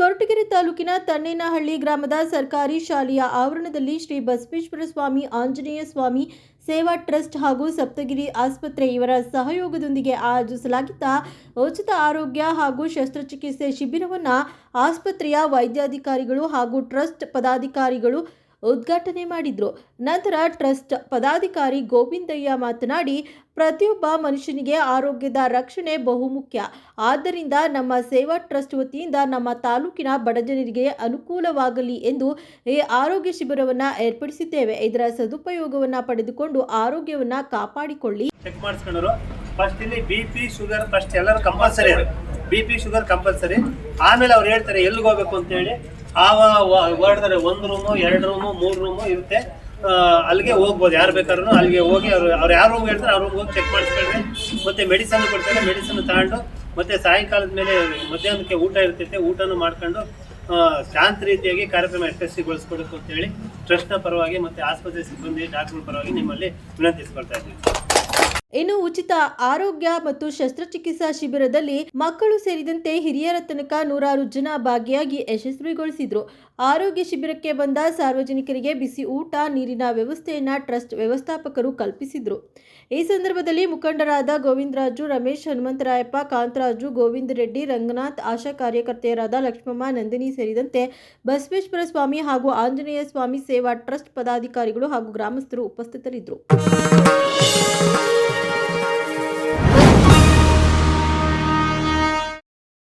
ಕೊರಟಗೆರೆ ತಾಲೂಕಿನ ತನ್ನೇನಹಳ್ಳಿ ಗ್ರಾಮದ ಸರ್ಕಾರಿ ಶಾಲೆಯ ಆವರಣದಲ್ಲಿ ಶ್ರೀ ಬಸವೇಶ್ವರ ಸ್ವಾಮಿ ಆಂಜನೇಯ ಸ್ವಾಮಿ ಸೇವಾ ಟ್ರಸ್ಟ್ ಹಾಗೂ ಸಪ್ತಗಿರಿ ಆಸ್ಪತ್ರೆ ಇವರ ಸಹಯೋಗದೊಂದಿಗೆ ಆಯೋಜಿಸಲಾಗಿದ್ದ ಉಚಿತ ಆರೋಗ್ಯ ಹಾಗೂ ಶಸ್ತ್ರಚಿಕಿತ್ಸೆ ಶಿಬಿರವನ್ನು ಆಸ್ಪತ್ರೆಯ ವೈದ್ಯಾಧಿಕಾರಿಗಳು ಹಾಗೂ ಟ್ರಸ್ಟ್ ಪದಾಧಿಕಾರಿಗಳು ಉದ್ಘಾಟನೆ ಮಾಡಿದರು. ನಂತರ ಟ್ರಸ್ಟ್ ಪದಾಧಿಕಾರಿ ಗೋವಿಂದಯ್ಯ ಮಾತನಾಡಿ, ಪ್ರತಿಯೊಬ್ಬ ಮನುಷ್ಯನಿಗೆ ಆರೋಗ್ಯದ ರಕ್ಷಣೆ ಬಹುಮುಖ್ಯ. ಆದ್ದರಿಂದ ನಮ್ಮ ಸೇವಾ ಟ್ರಸ್ಟ್ ವತಿಯಿಂದ ನಮ್ಮ ತಾಲೂಕಿನ ಬಡಜನರಿಗೆ ಅನುಕೂಲವಾಗಲಿ ಎಂದು ಈ ಆರೋಗ್ಯ ಶಿಬಿರವನ್ನು ಏರ್ಪಡಿಸಿದ್ದೇವೆ. ಇದರ ಸದುಪಯೋಗವನ್ನು ಪಡೆದುಕೊಂಡು ಆರೋಗ್ಯವನ್ನು ಕಾಪಾಡಿಕೊಳ್ಳಿ. ಚೆಕ್ ಫಸ್ಟ್ ಇಲ್ಲಿ ಬಿ ಪಿ ಶುಗರ್ ಫಸ್ಟ್ ಎಲ್ಲರೂ compulsory B P sugar compulsory ಆಮೇಲೆ ಅವ್ರು ಹೇಳ್ತಾರೆ, ಎಲ್ಲಿಗೆ ಹೋಗ್ಬೇಕು ಅಂತ ಹೇಳಿ ಆವ ಹೊರಡ್ತಾರೆ. ಒಂದು ರೂಮು ಎರಡು ರೂಮು ಮೂರು ರೂಮು ಇರುತ್ತೆ. ಆ, ಅಲ್ಲಿಗೆ ಹೋಗ್ಬೋದು. ಯಾರು ಬೇಕಾದ್ರೂ ಅಲ್ಲಿಗೆ ಹೋಗಿ ಅವ್ರು ಅವ್ರು ಯಾರು ರೂಮ್ ಹೇಳ್ತಾರೆ ಆ ರೂಮ್ಗೆ ಹೋಗಿ ಚೆಕ್ ಮಾಡಿಸ್ಕೊಂಡ್ರೆ ಮತ್ತೆ ಮೆಡಿಸನ್ ಕೊಡ್ತಾರೆ. ಮೆಡಿಸನ್ ತಗೊಂಡು ಮತ್ತೆ ಸಾಯಂಕಾಲದ ಮೇಲೆ ಮಧ್ಯಾಹ್ನಕ್ಕೆ ಊಟ ಇರ್ತೈತೆ. ಊಟನೂ ಮಾಡ್ಕೊಂಡು ಶಾಂತ ರೀತಿಯಾಗಿ ಕಾರ್ಯಕ್ರಮ ಯಶಸ್ವಿಗೊಳಿಸ್ಕೊಡ್ಬೇಕು ಅಂತ ಹೇಳಿ ಟ್ರಸ್ಟ್ನ ಪರವಾಗಿ ಮತ್ತೆ ಆಸ್ಪತ್ರೆ ಸಿಬ್ಬಂದಿ ಡಾಕ್ಟರ್ ಪರವಾಗಿ ನಿಮ್ಮಲ್ಲಿ ವಿನಂತಿಸ್ಕೊಳ್ತಾ ಇದ್ದೀವಿ ಇನ್ನು ಉಚಿತ ಆರೋಗ್ಯ ಮತ್ತು ಶಸ್ತ್ರಚಿಕಿತ್ಸಾ ಶಿಬಿರದಲ್ಲಿ ಮಕ್ಕಳು ಸೇರಿದಂತೆ ಹಿರಿಯರ ತನಕ ನೂರಾರು ಜನ ಭಾಗಿಯಾಗಿ ಯಶಸ್ವಿಗೊಳಿಸಿದ್ರು. ಆರೋಗ್ಯ ಶಿಬಿರಕ್ಕೆ ಬಂದ ಸಾರ್ವಜನಿಕರಿಗೆ ಬಿಸಿ ಊಟ, ನೀರಿನ ವ್ಯವಸ್ಥೆಯನ್ನು ಟ್ರಸ್ಟ್ ವ್ಯವಸ್ಥಾಪಕರು ಕಲ್ಪಿಸಿದ್ರು. ಈ ಸಂದರ್ಭದಲ್ಲಿ ಮುಖಂಡರಾದ ಗೋವಿಂದರಾಜು, ರಮೇಶ್, ಹನುಮಂತರಾಯಪ್ಪ, ಕಾಂತರಾಜು, ಗೋವಿಂದ ರೆಡ್ಡಿ, ರಂಗನಾಥ್, ಆಶಾ ಕಾರ್ಯಕರ್ತೆಯರಾದ ಲಕ್ಷ್ಮಮ್ಮ, ನಂದಿನಿ ಸೇರಿದಂತೆ ಬಸವೇಶ್ವರ ಸ್ವಾಮಿ ಹಾಗೂ ಆಂಜನೇಯ ಸ್ವಾಮಿ ಸೇವಾ ಟ್ರಸ್ಟ್ ಪದಾಧಿಕಾರಿಗಳು ಹಾಗೂ ಗ್ರಾಮಸ್ಥರು ಉಪಸ್ಥಿತರಿದ್ದರು.